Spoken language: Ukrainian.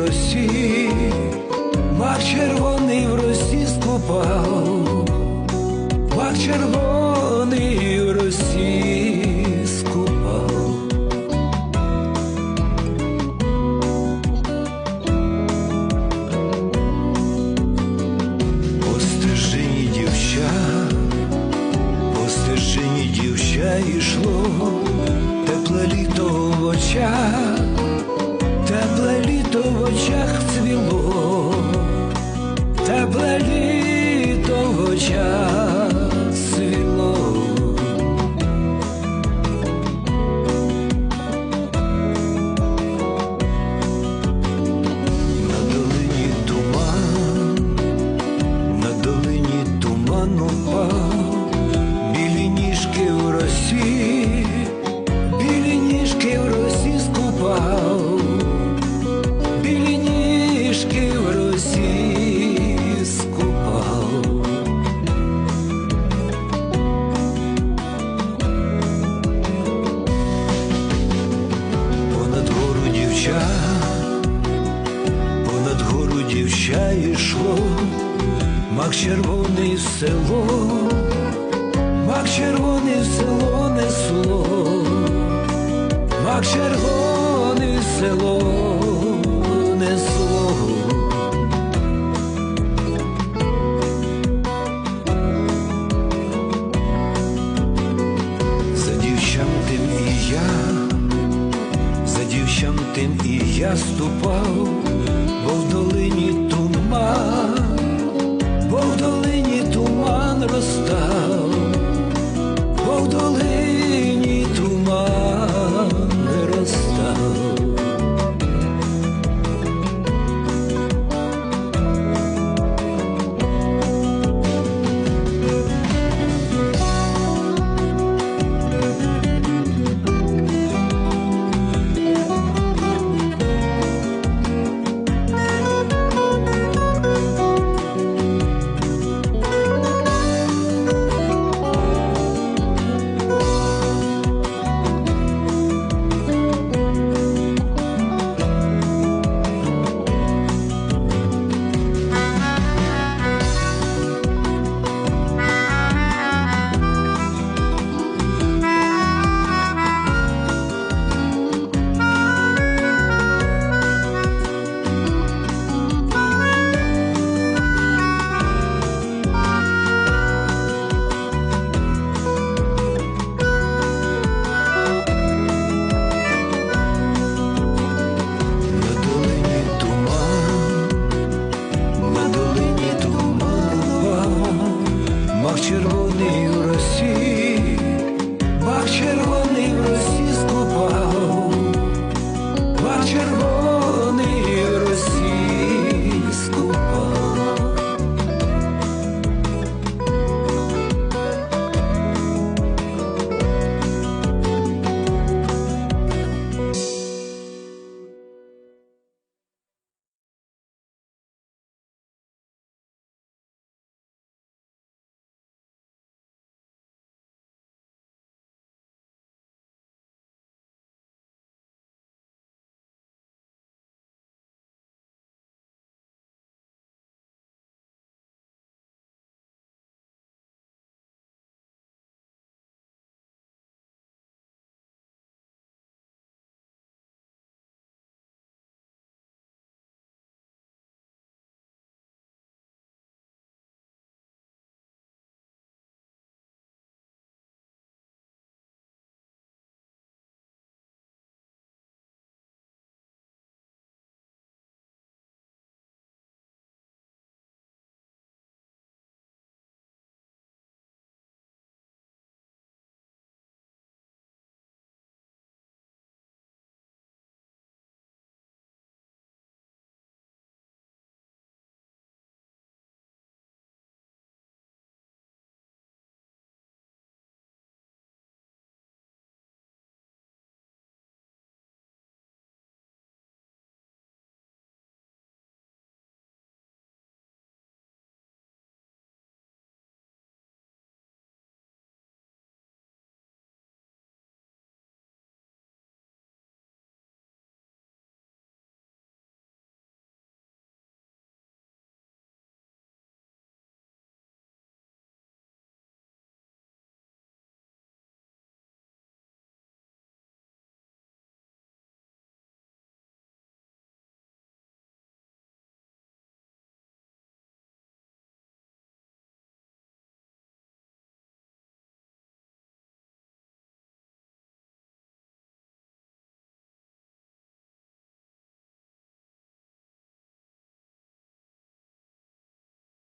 росі, мах червоний в росі скупав, мах червоний в росі скупав. По дівча, по дівча йшло, тепле літо в очах, в очах цвіло, тепле літо в очах мак червоний в село, мак червоний в село несло, мак червоний в село несло. За дівчам тим і я, за дівчам тим і я ступав, kaçırma